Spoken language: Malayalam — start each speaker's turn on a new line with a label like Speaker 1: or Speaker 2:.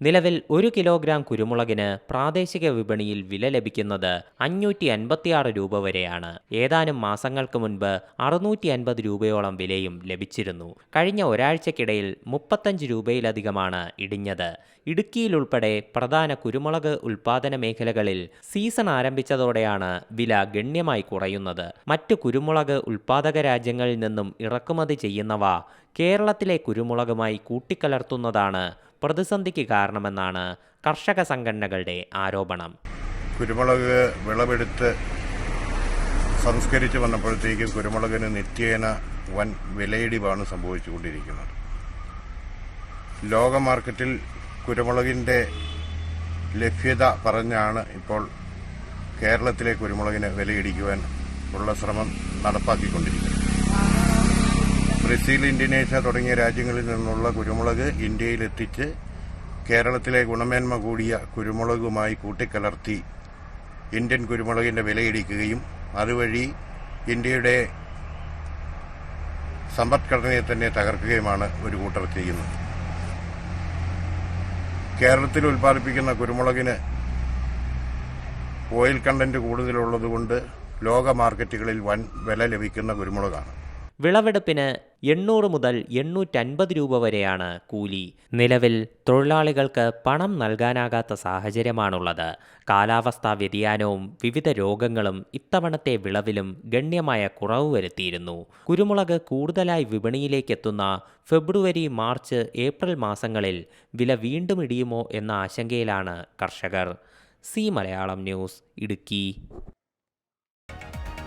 Speaker 1: നിലവിൽ ഒരു കിലോഗ്രാം കുരുമുളകിന് പ്രാദേശിക വിപണിയിൽ വില ലഭിക്കുന്നത് അഞ്ഞൂറ്റി അൻപത്തിയാറ് രൂപ വരെയാണ്. ഏതാനും മാസങ്ങൾക്ക് മുൻപ് അറുന്നൂറ്റി അൻപത് രൂപയോളം വിലയും ലഭിച്ചിരുന്നു. കഴിഞ്ഞ ഒരാഴ്ചക്കിടയിൽ മുപ്പത്തഞ്ച് രൂപയിലധികമാണ് ഇടിഞ്ഞത്. ഇടുക്കിയിലുൾപ്പെടെ പ്രധാന കുരുമുളക് ഉൽപാദന മേഖലകളിൽ സീസൺ ആരംഭിച്ചതോടെയാണ് വില ഗണ്യമായി കുറയുന്നത്. മറ്റു കുരുമുളക് ഉൽപാദക രാജ്യങ്ങളിൽ നിന്നും ഇറക്കുമതി ചെയ്യുന്നവ കേരളത്തിലെ കുരുമുളകുമായി കൂട്ടിക്കലർത്തുന്നതാണ് പ്രതിസന്ധിക്ക് കാരണമെന്നാണ് കർഷക സംഘടനകളുടെ ആരോപണം.
Speaker 2: കുരുമുളക് വിളവെടുത്ത് സംസ്കരിച്ച് വന്നപ്പോഴത്തേക്കും കുരുമുളകിന് നിത്യേന വൻ വിലയിടിവാണ് സംഭവിച്ചുകൊണ്ടിരിക്കുന്നത്. ലോക മാർക്കറ്റിൽ കുരുമുളകിന്റെ ലഭ്യത പറഞ്ഞാണ് ഇപ്പോൾ കേരളത്തിലെ കുരുമുളകിന് വിലയിടിക്കുവാൻ ഉള്ള ശ്രമം നടപ്പാക്കിക്കൊണ്ടിരിക്കുന്നത്. ബ്രസീൽ ഇന്തോനേഷ്യ തുടങ്ങിയ രാജ്യങ്ങളിൽ നിന്നുള്ള കുരുമുളക് ഇന്ത്യയിലെത്തിച്ച് കേരളത്തിലെ ഗുണമേന്മ കൂടിയ കുരുമുളകുമായി കൂട്ടിക്കലർത്തി ഇന്ത്യൻ കുരുമുളകിന്റെ വിലയിടിക്കുകയും അതുവഴി ഇന്ത്യയുടെ സമ്പദ്ഘടനയെ തന്നെ തകർക്കുകയുമാണ് ഒരു കൂട്ടർ ചെയ്യുന്നത്. കേരളത്തിൽ ഉൽപ്പാദിപ്പിക്കുന്ന കുരുമുളകിന് ഓയിൽ കണ്ടന്റ് കൂടുതലുള്ളതുകൊണ്ട് ലോക മാർക്കറ്റുകളിൽ വൻ വില ലഭിക്കുന്ന കുരുമുളകാണ്.
Speaker 1: വിളവെടുപ്പിന് എണ്ണൂറ് മുതൽ എണ്ണൂറ്റൻപത് രൂപ വരെയാണ് കൂലി. നിലവിൽ തൊഴിലാളികൾക്ക് പണം നൽകാനാകാത്ത സാഹചര്യമാണുള്ളത്. കാലാവസ്ഥാ വ്യതിയാനവും വിവിധ രോഗങ്ങളും ഇത്തവണത്തെ വിളവിലും ഗണ്യമായ കുറവ് വരുത്തിയിരുന്നു. കുരുമുളക് കൂടുതലായി വിപണിയിലേക്കെത്തുന്ന ഫെബ്രുവരി മാർച്ച് ഏപ്രിൽ മാസങ്ങളിൽ വില വീണ്ടും ഇടിയുമോ എന്ന ആശങ്കയിലാണ് കർഷകർ. Zee Malayalam news Idukki.